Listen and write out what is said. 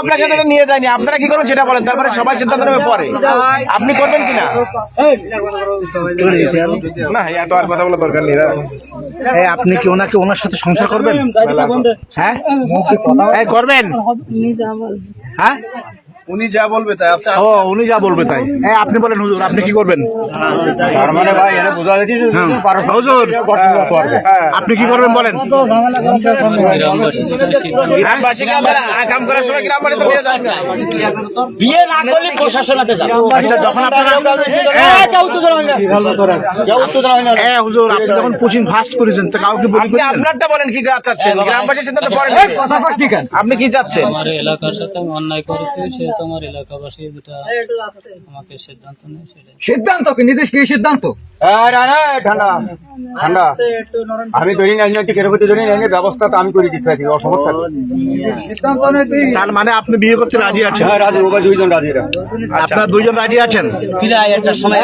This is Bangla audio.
আপনাকে নিয়ে যায়নি। আপনারা কি করবেন সেটা বলেন তারপরে সবাই সিদ্ধান্ত নেবে পরে। আপনি করবেন কিনা? না এত আর কথা বলা দরকার নেই এই আপনি কি ওনাকে ওনার সাথে সংসার করবেন? হ্যাঁ? করবেন? হ্যাঁ? উনি যা বলবে তাই ও উনি যা বলবে তাই। এই আপনি বলেন হুজুর আপনি কি করবেন? মানে ভাই এটা বোঝা যাচ্ছে হ্যাঁ। হুজুর আপনি কি করবেন বলেন কাম করার সময় গ্রামবাড়িতে নিয়ে যান না বিয়ে না করলে প্রশাসনাতে যাবে। আচ্ছা যখন আপনারা এই, কেউ তো জানে না। কেউ তো জানে না। হ্যাঁ হুজুর আপনি যখন কোচিং ফাস্ট করেছেন তা কাউকে বলি আপনি আপনারটা বলেন কি কাজ চাচ্ছেন গ্রামবাসীর সিদ্ধান্ত পরে আপনি কি চাচ্ছেন? আমার এলাকার সাথে অন্যায় করেছি সে তোমার এলাকাবাসী যেটা আমাকে সিদ্ধান্ত নেয় সেটা সিদ্ধান্ত কি? নীতিশ কি সিদ্ধান্ত? ঠান্ডা। ঠান্ডা। আমি ধরি রাজনৈতিক এর প্রতি ধরি রাজনৈতিক ব্যবস্থা তো আমি করে দিচ্ছি সিদ্ধান্ত তার মানে আপনি বিয়ে করতে রাজি আছেন? হ্যাঁ রাজি ওবা দুইজন রাজি আপনার দুইজন রাজি আছেন? একটা সময়।